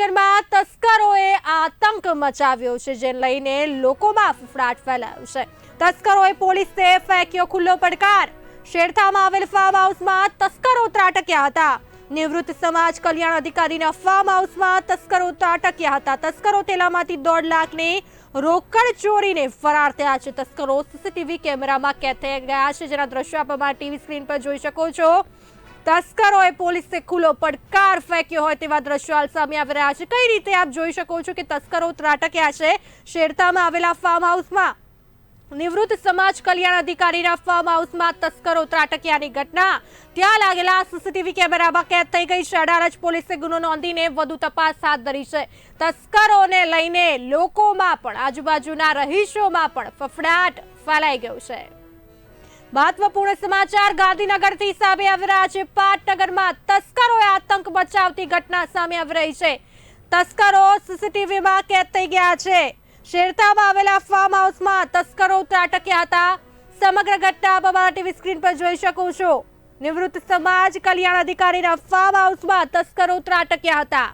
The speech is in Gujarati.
પાટનગરમાં તસ્કરોએ આતંક મચાવ્યો છે જેને લઈને લોકોમાં ફફડાટ ફેલાયો છે. તસ્કરોએ પોલીસે ફેંક્યો ખુલ્લો પડકાર. શેરથામાં આવેલ ફાર્મ હાઉસમાં તસ્કરો ત્રાટક્યા હતા. નિવૃત્ત સમાજ કલ્યાણ અધિકારીના ફાર્મ હાઉસમાં તસ્કરો ત્રાટક્યા હતા. તસ્કરો તેલામાંથી દોઢ લાખની રોકડ ચોરીને ફરાર થયા છે. તસ્કરો સીસીટીવી કેમેરામાં કેદ થઈ ગયા છે. જેના દ્રશ્યો આપ ટીવી સ્ક્રીન પર જોઈ શકો છો. તસ્કરોએ પોલીસને ખુલ્લો પડકાર ફેંક્યો હોય તેવા દ્રશ્યો હાલ સામે આવી રહ્યા છે. કઈ રીતે આપ જોઈ શકો છો કે તસ્કરો ત્રાટક્યા છે? શેરતામાં આવેલા ફાર્મ હાઉસમાં નિવૃત્ત સમાજ કલ્યાણ અધિકારીના ફાર્મ હાઉસમાં તસ્કરો ત્રાટક્યાની ઘટના. ત્યાં લાગેલા સીસીટીવી કેમેરામાં કેદ થઈ ગઈ છે. અડાલજ પોલીસે ગુનો નોંધીને વધુ તપાસ હાથ ધરી છે. તસ્કરોને લઈને લોકોમાં પણ, આજુબાજુના રહીશોમાં પણ ફફડાટ ફેલાઈ ગયો છે. મહત્વપૂર્ણ સમાચાર. ગાંધીનગરથી સામે આવી રહ્યા છે. પાટનગરમાં તસ્કરોએ આતંક મચાવતી ઘટના સામે આવી રહી છે. તસ્કરો સીસીટીવીમાં કેદ થઈ ગયા છે. શેરતામાં આવેલા ફાર્મ હાઉસમાં તસ્કરો ત્રાટક્યા હતા. સમગ્ર ઘટના આપ અમારા ટીવી સ્ક્રીન પર જોઈ શકો છો. નિવૃત્ત સમાજ કલ્યાણ અધિકારીના ફાર્મ હાઉસમાં તસ્કરો ત્રાટક્યા હતા.